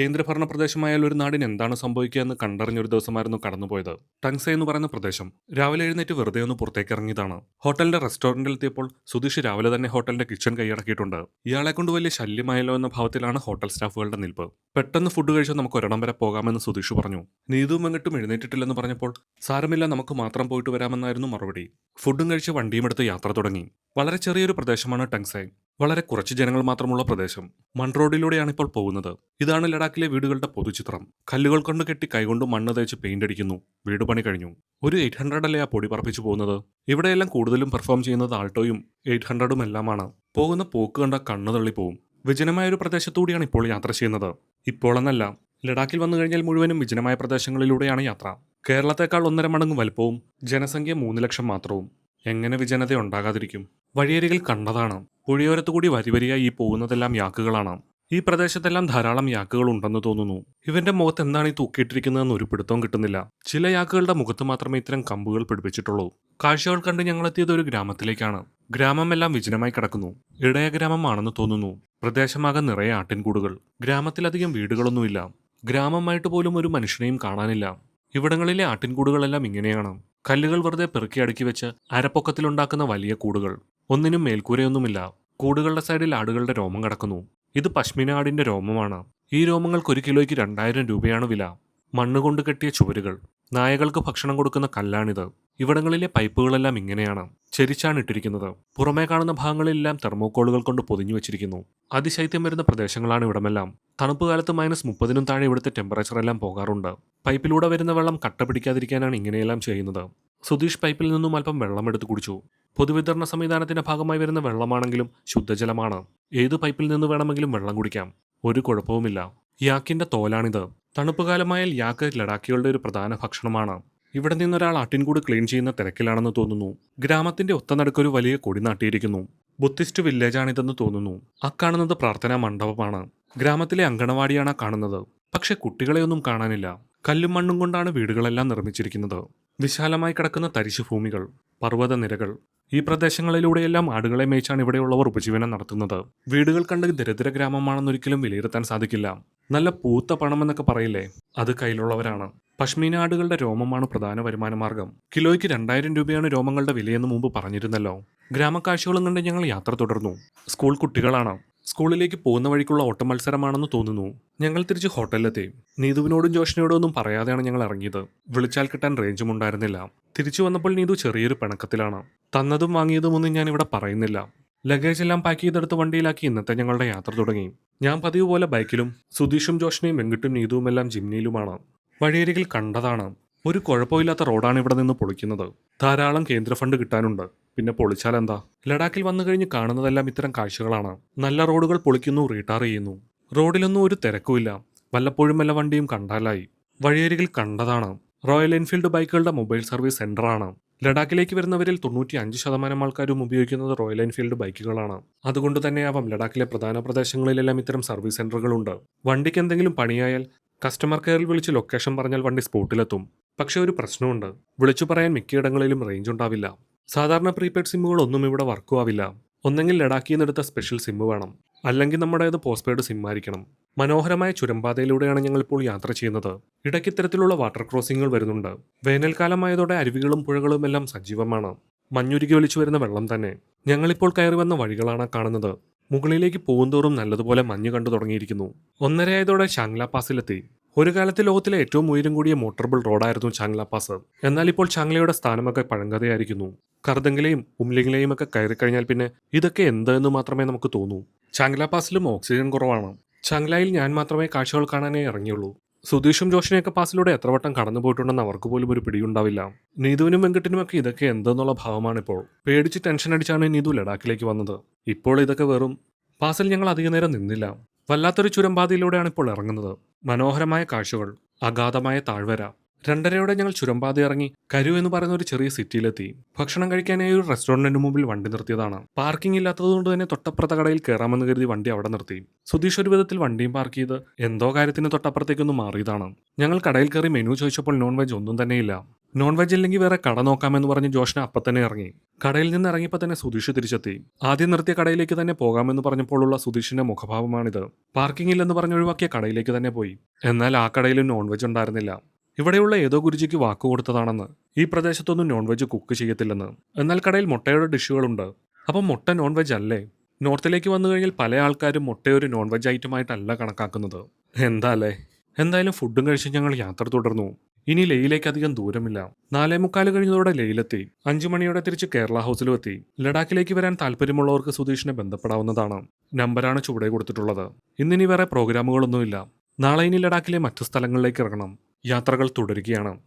കേന്ദ്രഭരണ പ്രദേശമായ ഒരു നാടിന് എന്താണ് സംഭവിക്കുക എന്ന് കണ്ടറിഞ്ഞൊരു ദിവസമായിരുന്നു കടന്നുപോയത്. ടങ്സെ എന്ന് പറയുന്ന പ്രദേശം. രാവിലെ എഴുന്നേറ്റ് വെറുതെ ഒന്ന് പുറത്തേക്ക് ഇറങ്ങിയതാണ്. ഹോട്ടലിന്റെ റെസ്റ്റോറന്റിൽ എത്തിയപ്പോൾ സുധീഷ് രാവിലെ തന്നെ ഹോട്ടലിന്റെ കിച്ചൺ കൈയടക്കിയിട്ടുണ്ട്. ഇയാളെ കൊണ്ട് വലിയ ശല്യമായല്ലോ എന്ന ഭാവത്തിലാണ് ഹോട്ടൽ സ്റ്റാഫുകളുടെ നിൽപ്പ്. പെട്ടെന്ന് ഫുഡ് കഴിച്ചാൽ നമുക്ക് ഒരിടം വരെ പോകാമെന്ന് സുധീഷ് പറഞ്ഞു. നീതും എങ്ങട്ടും എഴുന്നേറ്റിട്ടില്ലെന്ന് പറഞ്ഞപ്പോൾ സാരമില്ല നമുക്ക് മാത്രം പോയിട്ട് വരാമെന്നായിരുന്നു മറുപടി. ഫുഡും കഴിച്ച് വണ്ടിയും എടുത്ത് യാത്ര തുടങ്ങി. വളരെ ചെറിയൊരു പ്രദേശമാണ് ടങ്സെ. വളരെ കുറച്ച് ജനങ്ങൾ മാത്രമുള്ള പ്രദേശം മൺറോഡിലൂടെയാണ് ഇപ്പോൾ പോകുന്നത്. ഇതാണ് ലഡാക്കിലെ വീടുകളുടെ പൊതുചിത്രം. കല്ലുകൾ കൊണ്ട് കെട്ടി കൈകൊണ്ട് മണ്ണ് തേച്ച് പെയിന്റ് അടിക്കുന്നു. വീട് പണി കഴിഞ്ഞു. ഒരു എയ്റ്റ് ഹൺഡ്രഡ് അല്ലേ ആ പൊടി പറപ്പിച്ചു പോകുന്നത്? ഇവിടെയെല്ലാം കൂടുതലും പെർഫോം ചെയ്യുന്നത് ആൾട്ടോയും എയ്റ്റ് ഹൺഡ്രഡും എല്ലാമാണ്. പോകുന്ന പോക്ക് കണ്ട കണ്ണു തള്ളിപ്പോവും. വിജനമായ ഒരു പ്രദേശത്തൂടെയാണ് ഇപ്പോൾ യാത്ര ചെയ്യുന്നത്. ഇപ്പോഴെന്നല്ല ലഡാക്കിൽ വന്നു കഴിഞ്ഞാൽ മുഴുവനും വിജനമായ പ്രദേശങ്ങളിലൂടെയാണ് യാത്ര. കേരളത്തെക്കാൾ ഒന്നര മടങ്ങ് വലുപ്പവും ജനസംഖ്യ മൂന്ന് ലക്ഷം മാത്രവും. എങ്ങനെ വിജനത ഉണ്ടാകാതിരിക്കും? വഴിയരികിൽ കണ്ടതാണ്. പുഴയോരത്തുകൂടി വരിവരിയായി ഈ പോകുന്നതെല്ലാം യാക്കുകളാണ്. ഈ പ്രദേശത്തെല്ലാം ധാരാളം യാക്കുകൾ ഉണ്ടെന്ന് തോന്നുന്നു. ഇവന്റെ മുഖത്ത് എന്താണ് ഈ തൂക്കിയിട്ടിരിക്കുന്നതെന്ന് ഒരു പിടുത്തവും കിട്ടുന്നില്ല. ചില യാക്കുകളുടെ മുഖത്ത് മാത്രമേ ഇത്തരം കമ്പുകൾ പിടിപ്പിച്ചിട്ടുള്ളൂ. കാഴ്ചകൾ കണ്ട് ഞങ്ങളെത്തിയത് ഒരു ഗ്രാമത്തിലേക്കാണ്. ഗ്രാമം എല്ലാം വിജനമായി കിടക്കുന്നു. ഇടയ ഗ്രാമമാണെന്ന് തോന്നുന്നു. പ്രദേശമാകെ നിറയെ ആട്ടിൻകൂടുകൾ. ഗ്രാമത്തിലധികം വീടുകളൊന്നുമില്ല. ഗ്രാമമായിട്ട് പോലും ഒരു മനുഷ്യനെയും കാണാനില്ല. ഇവിടങ്ങളിലെ ആട്ടിൻകൂടുകളെല്ലാം ഇങ്ങനെയാണ്. കല്ലുകൾ വെറുതെ പെറുക്കി അടുക്കി വെച്ച് അരപ്പൊക്കത്തിലുണ്ടാക്കുന്ന വലിയ കൂടുകൾ. ഒന്നിനും മേൽക്കൂരയൊന്നുമില്ല. കൂടുകളുടെ സൈഡിൽ ആടുകളുടെ രോമം കടക്കുന്നു. ഇത് പശ്മിന ആടിന്റെ രോമമാണ്. ഈ രോമങ്ങൾക്ക് ഒരു കിലോയ്ക്ക് രണ്ടായിരം രൂപയാണ് വില. മണ്ണുകൊണ്ട് കെട്ടിയ ചുവരുകൾ. നായകൾക്ക് ഭക്ഷണം കൊടുക്കുന്ന കല്ലാണിത്. ഇവിടങ്ങളിലെ പൈപ്പുകളെല്ലാം ഇങ്ങനെയാണ്. ചെരിച്ചാണ് ഇട്ടിരിക്കുന്നത്. പുറമേ കാണുന്ന ഭാഗങ്ങളിലെല്ലാം തെർമോക്കോളുകൾ കൊണ്ട് പൊതിഞ്ഞു വെച്ചിരിക്കുന്നു. അതിശൈത്യം വരുന്ന പ്രദേശങ്ങളാണ് ഇവിടമെല്ലാം. തണുപ്പ് കാലത്ത് മൈനസ് മുപ്പതിനും താഴെ ഇവിടുത്തെ ടെമ്പറേച്ചർ എല്ലാം പോകാറുണ്ട്. പൈപ്പിലൂടെ വരുന്ന വെള്ളം കട്ട പിടിക്കാതിരിക്കാനാണ് ഇങ്ങനെയെല്ലാം ചെയ്യുന്നത്. സുധീഷ് പൈപ്പിൽ നിന്നും അല്പം വെള്ളം എടുത്തു കുടിച്ചു. പൊതുവിതരണ സംവിധാനത്തിന്റെ ഭാഗമായി വരുന്ന വെള്ളമാണെങ്കിലും ശുദ്ധജലമാണ്. ഏത് പൈപ്പിൽ നിന്ന് വേണമെങ്കിലും വെള്ളം കുടിക്കാം. ഒരു കുഴപ്പവുമില്ല. യാക്കിന്റെ തോലാണിത്. തണുപ്പുകാലമായാൽ യാക്ക് ലഡാക്കികളുടെ ഒരു പ്രധാന ഭക്ഷണമാണ്. ഇവിടെ നിന്നൊരാൾ ആട്ടിൻകൂട് ക്ലീൻ ചെയ്യുന്ന തിരക്കിലാണെന്ന് തോന്നുന്നു. ഗ്രാമത്തിന്റെ ഒത്തനടുക്കൊരു വലിയ കൊടി നാട്ടിയിരിക്കുന്നു. ബുദ്ധിസ്റ്റ് വില്ലേജാണിതെന്ന് തോന്നുന്നു. അക്കാണുന്നത് പ്രാർത്ഥനാ മണ്ഡപമാണ്. ഗ്രാമത്തിലെ അങ്കണവാടിയാണ് കാണുന്നത്. പക്ഷെ കുട്ടികളെയൊന്നും കാണാനില്ല. കല്ലും മണ്ണും കൊണ്ടാണ് വീടുകളെല്ലാം നിർമ്മിച്ചിരിക്കുന്നത്. വിശാലമായി കിടക്കുന്ന തരിശു ഭൂമികൾ പർവതനിരകൾ. ഈ പ്രദേശങ്ങളിലൂടെയെല്ലാം ആടുകളെ മേച്ചാണ് ഇവിടെയുള്ളവർ ഉപജീവനം നടത്തുന്നത്. വീടുകൾ കണ്ട് ദരിദ്ര ഗ്രാമമാണെന്നൊരിക്കലും വിലയിരുത്താൻ സാധിക്കില്ല. നല്ല പൂത്ത പണം എന്നൊക്കെ പറയില്ലേ? അത് കയ്യിലുള്ളവരാണ്. പശ്മീന ആടുകളുടെ രോമമാണ് പ്രധാന വരുമാന മാർഗം കിലോയ്ക്ക് രണ്ടായിരം രൂപയാണ് രോമങ്ങളുടെ വിലയെന്ന് മുമ്പ് പറഞ്ഞിരുന്നല്ലോ. ഗ്രാമക്കാഴ്ചകളും കണ്ട് ഞങ്ങൾ യാത്ര തുടർന്നു. സ്കൂൾ കുട്ടികളാണ്. സ്കൂളിലേക്ക് പോകുന്ന വഴിക്കുള്ള ഓട്ട മത്സരമാണെന്ന് തോന്നുന്നു. ഞങ്ങൾ തിരിച്ച് ഹോട്ടലിലെത്തി. നീതുവിനോടും ജോഷിനോടും ഒന്നും പറയാതെയാണ് ഞങ്ങൾ ഇറങ്ങിയത്. വിളിച്ചാൽ കിട്ടാൻ റേഞ്ചും ഉണ്ടായിരുന്നില്ല. തിരിച്ചു വന്നപ്പോൾ നീതു ചെറിയൊരു പിണക്കത്തിലാണ്. തന്നതും വാങ്ങിയതും ഒന്നും ഞാൻ ഇവിടെ പറയുന്നില്ല. ലഗേജ് എല്ലാം പാക്ക് ചെയ്തെടുത്ത് വണ്ടിയിലാക്കി ഇന്നത്തെ ഞങ്ങളുടെ യാത്ര തുടങ്ങി. ഞാൻ പതിവ് പോലെ ബൈക്കിലും സുധീഷും ജോഷിനെയും വെങ്കിട്ടും നീതുവും എല്ലാം ജിംനിയിലുമാണ്. വഴിയരികിൽ കണ്ടതാണ്. ഒരു കുഴപ്പമില്ലാത്ത റോഡാണ് ഇവിടെ നിന്ന് പൊളിക്കുന്നത്. ധാരാളം കേന്ദ്ര ഫണ്ട് കിട്ടാനുണ്ട്. പിന്നെ പൊളിച്ചാലെന്താ ലഡാക്കിൽ വന്നു കഴിഞ്ഞ് കാണുന്നതെല്ലാം ഇത്തരം കാഴ്ചകളാണ്. നല്ല റോഡുകൾ പൊളിക്കുന്നു റീടാർ ചെയ്യുന്നു. റോഡിലൊന്നും ഒരു തിരക്കുമില്ല വല്ലപ്പോഴും വല്ല വണ്ടിയും കണ്ടാലായി. വഴിയരികിൽ കണ്ടതാണ്. റോയൽ എൻഫീൽഡ് ബൈക്കുകളുടെ മൊബൈൽ സർവീസ് സെന്ററാണ്. ലഡാക്കിലേക്ക് വരുന്നവരിൽ തൊണ്ണൂറ്റി അഞ്ച് ശതമാനം ആൾക്കാരും ഉപയോഗിക്കുന്നത് റോയൽ എൻഫീൽഡ് ബൈക്കുകളാണ്. അതുകൊണ്ട് തന്നെയാവാം ലഡാക്കിലെ പ്രധാന പ്രദേശങ്ങളിലെല്ലാം ഇത്തരം സർവീസ് സെന്ററുകളുണ്ട്. വണ്ടിക്ക് എന്തെങ്കിലും പണിയായാൽ കസ്റ്റമർ കെയറിൽ വിളിച്ച് ലൊക്കേഷൻ പറഞ്ഞാൽ വണ്ടി സ്പോട്ടിലെത്തും. പക്ഷേ ഒരു പ്രശ്നമുണ്ട്. വിളിച്ചു പറയാൻ മിക്കയിടങ്ങളിലും റേഞ്ച് ഉണ്ടാവില്ല. സാധാരണ പ്രീപെയ്ഡ് സിമ്മുകളൊന്നും ഇവിടെ വർക്കും ആവില്ല. ഒന്നെങ്കിൽ ലഡാക്കിൽ നിന്നെടുത്ത സ്പെഷ്യൽ സിമ്മ് വേണം. അല്ലെങ്കിൽ നമ്മുടേത് പോസ്റ്റ് പെയ്ഡ് സിം ആയിരിക്കണം. മനോഹരമായ ചുരമ്പാതയിലൂടെയാണ് ഞങ്ങൾ ഇപ്പോൾ യാത്ര ചെയ്യുന്നത്. ഇടയ്ക്ക് ഇത്തരത്തിലുള്ള വാട്ടർ ക്രോസിങ്ങുകൾ വരുന്നുണ്ട്. വേനൽക്കാലമായതോടെ അരുവികളും പുഴകളും എല്ലാം സജീവമാണ്. മഞ്ഞുരുകി ഒലിച്ചു വരുന്ന വെള്ളം തന്നെ. ഞങ്ങളിപ്പോൾ കയറി വന്ന വഴികളാണ് കാണുന്നത്. മുകളിലേക്ക് പോകുന്തോറും നല്ലതുപോലെ മഞ്ഞ് കണ്ടു തുടങ്ങിയിരിക്കുന്നു. ഒന്നരയായതോടെ ഷാങ്ല പാസിലെത്തി. ഒരു കാലത്ത് ലോകത്തിലെ ഏറ്റവും ഉയരം കൂടിയ മോട്ടോർബിൾ റോഡായിരുന്നു ചാങ്ല പാസ് എന്നാൽ ഇപ്പോൾ ചാങ്ലയുടെ സ്ഥാനമൊക്കെ പഴങ്കഥയായിരിക്കുന്നു. കർദങ്കിലെയും ഉംലിംഗിലെയും ഒക്കെ കയറി കഴിഞ്ഞാൽ പിന്നെ ഇതൊക്കെ എന്തെന്ന് മാത്രമേ നമുക്ക് തോന്നൂ. ചാങ്ല പാസിലും ഓക്സിജൻ കുറവാണ്. ചാങ്ലയിൽ ഞാൻ മാത്രമേ കാഴ്ചകൾ കാണാനേ ഇറങ്ങിയുള്ളൂ. സുധീഷും ജോഷിനെയൊക്കെ പാസിലൂടെ എത്ര വട്ടം കടന്നു പോയിട്ടുണ്ടെന്ന് അവർക്ക് പോലും ഒരു പിടിയുണ്ടാവില്ല. നീതുവിനും വെങ്കട്ടിനുമൊക്കെ ഇതൊക്കെ എന്തെന്നുള്ള ഭാവമാണിപ്പോൾ പേടിച്ച് ടെൻഷൻ അടിച്ചാണ് നീതു ലഡാക്കിലേക്ക് വന്നത്. ഇപ്പോൾ ഇതൊക്കെ വെറും പാസിൽ ഞങ്ങൾ അധിക നേരം നിന്നില്ല. വല്ലാത്തൊരു ചുരമ്പാതയിലൂടെയാണ് ഇപ്പോൾ ഇറങ്ങുന്നത്. മനോഹരമായ കാഴ്ചകൾ അഗാധമായ താഴ്വര. രണ്ടരയോടെ ഞങ്ങൾ ചുരമ്പാത ഇറങ്ങി കരു എന്ന് പറയുന്ന ഒരു ചെറിയ സിറ്റിയിലെത്തി. ഭക്ഷണം കഴിക്കാനായി ഒരു റെസ്റ്റോറന്റിന് മുമ്പിൽ വണ്ടി നിർത്തിയതാണ്. പാർക്കിംഗ് ഇല്ലാത്തതുകൊണ്ട് തന്നെ തൊട്ടപ്പുറത്ത കടയിൽ കയറാമെന്ന് കരുതി വണ്ടി അവിടെ നിർത്തി. സുധീഷ് ഒരു വിധത്തിൽ വണ്ടിയും പാർക്ക് ചെയ്ത് എന്തോ കാര്യത്തിന് തൊട്ടപ്പുറത്തേക്കൊന്ന് മാറിയതാണ്. ഞങ്ങൾ കടയിൽ കയറി മെനു ചോദിച്ചപ്പോൾ നോൺ വെജ് ഒന്നും തന്നെയില്ല. നോൺ വെജ് ഇല്ലെങ്കിൽ വേറെ കട നോക്കാമെന്ന് പറഞ്ഞ് ജോഷ്ന അപ്പം തന്നെ ഇറങ്ങി. കടയിൽ നിന്ന് ഇറങ്ങിയപ്പോൾ തന്നെ സുധീഷ് തിരിച്ചെത്തി. ആദ്യം നിർത്തിയ കടയിലേക്ക് തന്നെ പോകാമെന്ന് പറഞ്ഞപ്പോഴുള്ള സുധീഷിന്റെ മുഖഭാവമാണിത്. പാർക്കിംഗ് എന്ന് പറഞ്ഞ് ഒഴിവാക്കിയ കടയിലേക്ക് തന്നെ പോയി. എന്നാൽ ആ കടയിൽ നോൺ വെജ് ഉണ്ടായിരുന്നില്ല. ഇവിടെയുള്ള ഏതോ ഗുരുജിക്ക് വാക്ക് കൊടുത്തതാണെന്ന്. ഈ പ്രദേശത്തൊന്നും നോൺ വെജ് കുക്ക് ചെയ്യത്തില്ലെന്ന്. എന്നാൽ കടയിൽ മുട്ടയുടെ ഡിഷുകളുണ്ട്. അപ്പം മുട്ട നോൺ വെജ് അല്ലേ? നോർത്തിലേക്ക് വന്നു കഴിഞ്ഞാൽ പല ആൾക്കാരും മുട്ടയൊരു നോൺ വെജ് ഐറ്റമായിട്ടല്ല കണക്കാക്കുന്നത്. എന്താ അല്ലേ? എന്തായാലും ഫുഡും കഴിച്ച് ഞങ്ങൾ യാത്ര തുടർന്നു. ഇനി ലേയിലേക്ക് അധികം ദൂരമില്ല. നാലേ മുക്കാൽ കഴിഞ്ഞതോടെ ലേയിലെത്തി. അഞ്ചു മണിയോടെ തിരിച്ച് കേരള ഹൗസിലും എത്തി ലഡാക്കിലേക്ക് വരാൻ താല്പര്യമുള്ളവർക്ക് സുധീഷിനെ ബന്ധപ്പെടാവുന്നതാണ്. നമ്പരാണ് ചുവടെ കൊടുത്തിട്ടുള്ളത്. ഇന്നിനി വേറെ പ്രോഗ്രാമുകളൊന്നുമില്ല. നാളെ ഇനി ലഡാക്കിലെ മറ്റു സ്ഥലങ്ങളിലേക്ക് ഇറങ്ങണം. യാത്രകൾ തുടരുകയാണ്.